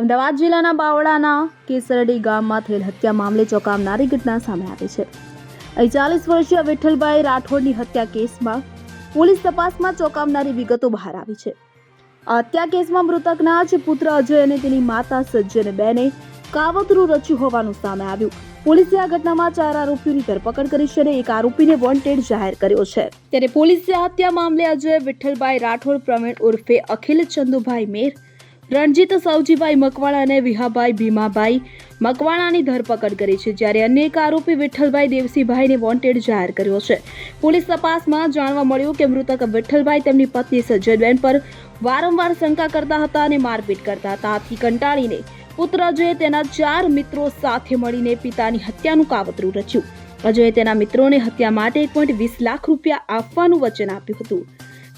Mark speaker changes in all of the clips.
Speaker 1: અમદાવાદ જિલ્લાના બાવળાના કેસરડી ગામમાં થયેલ હત્યા મામલે ચોંકાવનારી ઘટના સામે આવી છે. અહીં ચાલીસ વર્ષીય વિઠ્ઠલભાઈ રાઠોડની હત્યા કેસમાં પોલીસ તપાસમાં ચોંકાવનારી વિગતો બહાર આવી છે. હત્યા કેસમાં મૃતકના જ પુત્ર અજય અને તેની માતા સજ્જન બેને કાવતરું રચ્યું હોવાનું સામે આવ્યું. પોલીસે આ ઘટનામાં ચાર આરોપીઓની ધરપકડ કરી છે અને એક આરોપીને વોન્ટેડ જાહેર કર્યો છે. ત્યારે પોલીસે હત્યા મામલે અજય વિઠ્ઠલભાઈ રાઠોડ પ્રવીણ ઉર્ફે અખિલ ચંદુભાઈ મેર રણજીત સૌજીભાઈ મકવાણા અને વિહાભાઈ ભીમાભાઈ મકવાણાની ધરપકડ કરી છે, જ્યારે અન્ય એક આરોપી વિઠ્ઠલભાઈ દેવસીભાઈને વોન્ટેડ જાહેર કર્યો છે. પોલીસ તપાસમાં જાણવા મળ્યું કે મૃતક વિઠ્ઠલભાઈ તેમની પત્ની સજ્જનબેન પર વારંવાર શંકા કરતા હતા અને મારપીટ કરતા હતા. આથી કંટાળીને પુત્ર અજયે તેના ચાર મિત્રો સાથે મળીને પિતાની હત્યાનું કાવતરું રચ્યું. અજયે તેના મિત્રોને હત્યા માટે એક પોઈન્ટ વીસ લાખ રૂપિયા આપવાનું વચન આપ્યું હતું.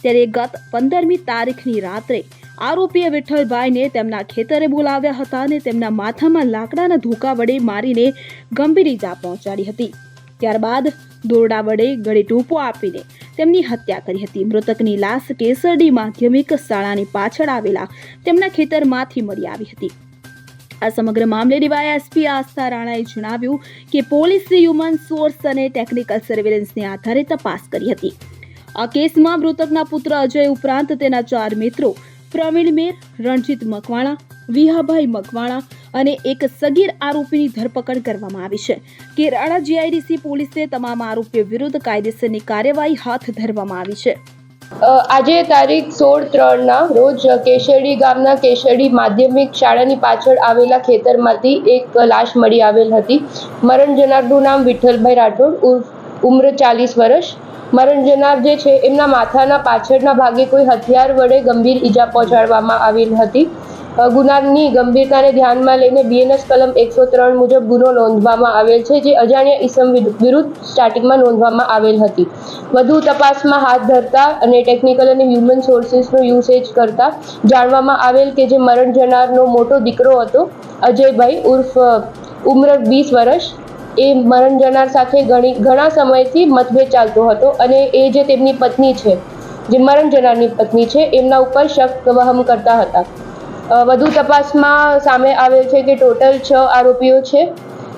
Speaker 1: ત્યારે ગત પંદરમી તારીખની રાત્રે આરોપીએ વિઠ્ઠલભાઈને તેમના ખેતરે બોલાવ્યા હતા અને તેમના માથામાં લાકડાના ધોકા વડે મારીને ગંભીર ઈજા પહોંચાડી હતી. ત્યારબાદ દોરડા વડે ગળે ટૂંપો આપીને તેમની હત્યા કરી હતી. મૃતકની લાશ કેસરડી માધ્યમિક શાળાની પાછળ આવેલા તેમના ખેતરમાંથી મળી આવી હતી. આ સમગ્ર મામલે ડીવાયએસપી આસ્થા રાણાએ જણાવ્યું કે પોલીસે હ્યુમન સોર્સ અને ટેકનિકલ સર્વેલન્સને આધારે તપાસ કરી હતી. આ કેસમાં મૃતકના પુત્ર અજય ઉપરાંત તેના ચાર મિત્રો પ્રવીણ મેર, રણજીત મકવાણા, વિહાભાઈ મકવાણા અને એક સગીર આરોપીની ધરપકડ કરવામાં આવી છે. કેરાળા જીઆઈડીસી પોલીસે તમામ આરોપીઓ વિરુદ્ધ કાયદેસરની કાર્યવાહી હાથ ધરવામાં આવી છે.
Speaker 2: આજે તારીખ સોળ ત્રણના રોજ કેશરડી ગામના કેશરડી માધ્યમિક શાળાની પાછળ આવેલા ખેતરમાંથી એક લાશ મળી આવેલ હતી. મરણ જનારનું નામ વિઠ્ઠલભાઈ રાઠોડ ઉર્ફ ઉમ્ર ચાલીસ વર્ષ. મરણ જનાર જે છે, એમના માથાના પાછળના ભાગે કોઈ હથિયાર વડે ગંભીર ઈજા પહોંચાડવામાં આવેલ હતી. ગુનાની ગંભીરતાને ધ્યાનમાં લઈને બીએનએસ કલમ એકસો ત્રણ મુજબ ગુનો નોંધવામાં આવેલ છે, જે અજાણ્યા ઈસમ વિરુદ્ધ સ્ટાર્ટિંગમાં નોંધવામાં આવેલ હતી. વધુ તપાસમાં હાથ ધરતા અને ટેકનિકલ અને હ્યુમન સોર્સિસનો યુસેજ કરતા જાણવામાં આવેલ કે જે મરણ જનારનો મોટો દીકરો હતો, અજયભાઈ ઉર્ફ, ઉમ્ર વીસ વર્ષ એ મરણ જનાર સાથે ઘણી ઘણા સમયથી મતભેદ ચાલતો હતો અને એ જે તેમની પત્ની છે, જે મરણ જનારની પત્ની છે, એમના ઉપર શક વહમ કરતા હતા. વધુ તપાસમાં સામે આવેલ છે કે ટોટલ છ આરોપીઓ છે.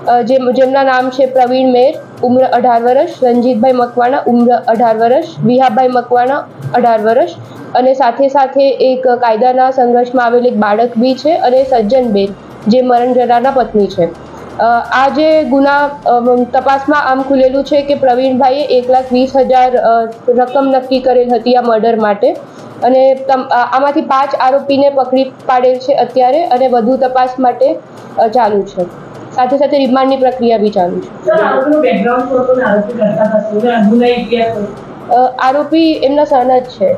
Speaker 2: જે જેમ જેમના નામ છે પ્રવીણ મેર, ઉમ્ર અઢાર વર્ષ, રંજીતભાઈ મકવાણા, ઉમ્ર અઢાર વર્ષ, વિહાભાઈ મકવાણા, અઢાર વર્ષ અને સાથે સાથે એક કાયદાના સંઘર્ષમાં આવેલ એક બાળક બી છે અને સજ્જન બેન, જે મરણ જનારના પત્ની છે. આ જે ગુના તપાસમાં આમ ખુલેલું છે કે પ્રવીણભાઈએ એક લાખ વીસ હજાર રકમ નક્કી કરેલ હતી આ મર્ડર માટે. અને આમાંથી પાંચ આરોપીને પકડી પાડેલ છે અત્યારે અને વધુ તપાસ માટે ચાલુ છે. સાથે સાથે રિમાન્ડની પ્રક્રિયા બી ચાલુ છે.
Speaker 3: આરોપી
Speaker 2: એમના સહન જ છે.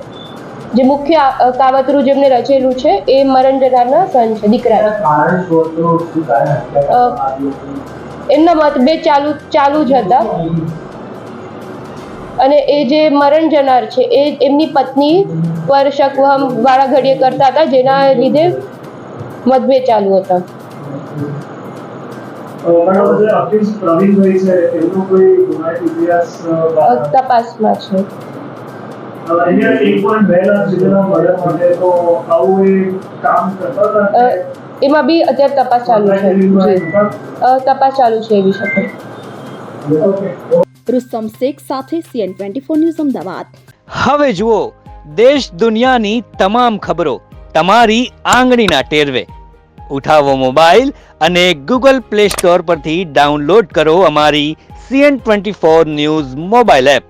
Speaker 2: જે મુખ્ય કાવતરું જેમને રચેલું છે એ મરણ જનારના સન છે દીકરા? એમના મતભેદ ચાલુ ચાલુ જ હતા. અને એ જે મરણ જનાર છે એ એમની પત્ની પર શકવહમ વાળા ઘડીએ કરતા હતા જેના લીધે મતભેદ ચાલુ હતા. તપાસમાં છે.
Speaker 4: અહીંયા એક પોઈન્ટ બે લાખ સુધીના મર્ડર માટે તો આવું એ કામ કરતા હતા
Speaker 2: એમાં બી અત્યારે તપાસ ચાલુ છે. તપાસ ચાલુ છે એ વિષય
Speaker 1: રુસ્તમ શેખ સાથે CN twenty four news Ahmedabad.
Speaker 5: હવે જુઓ દેશ દુનિયાની તમામ ખબરો તમારી આંગળીના ટેરવે. ઉઠાવો મોબાઈલ અને ગૂગલ પ્લે સ્ટોર પરથી ડાઉનલોડ કરો અમારી CN twenty four news mobile app.